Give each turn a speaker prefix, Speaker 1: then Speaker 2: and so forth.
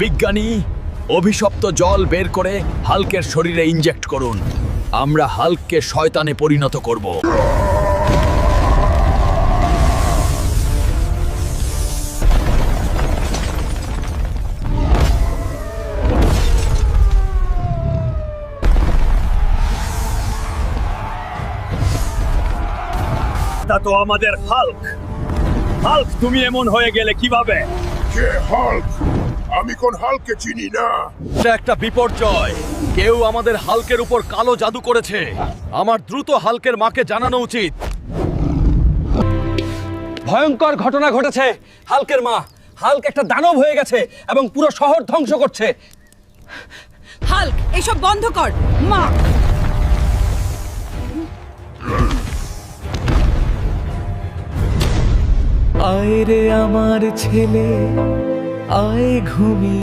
Speaker 1: বিজ্ঞানী অভিশপ্ত জল বের করে হালকের শরীরে ইনজেক্ট করুন। আমরা হালককে শয়তানে পরিণত করব।
Speaker 2: তা তো আমাদের হাল্ক। হাল্ক তুমি এমন হয়ে গেলে কীভাবে?
Speaker 3: কে হাল্ক? আমি কোন হালকে চিনি না।
Speaker 1: এটা একটা বিপর্যয়। কেউ আমাদের হালকের উপর কালো জাদু করেছে। আমার দ্রুত হালকের মাকে জানানো উচিত।
Speaker 4: ভয়ঙ্কর ঘটনা ঘটেছে। হালকের মা হালক একটা দানব হয়ে গেছে এবং পুরো শহর ধ্বংস করছে।
Speaker 5: হাল্ক এসব বন্ধ কর। মা।
Speaker 6: আয় রে আমার ছেলে। আয় ঘুমি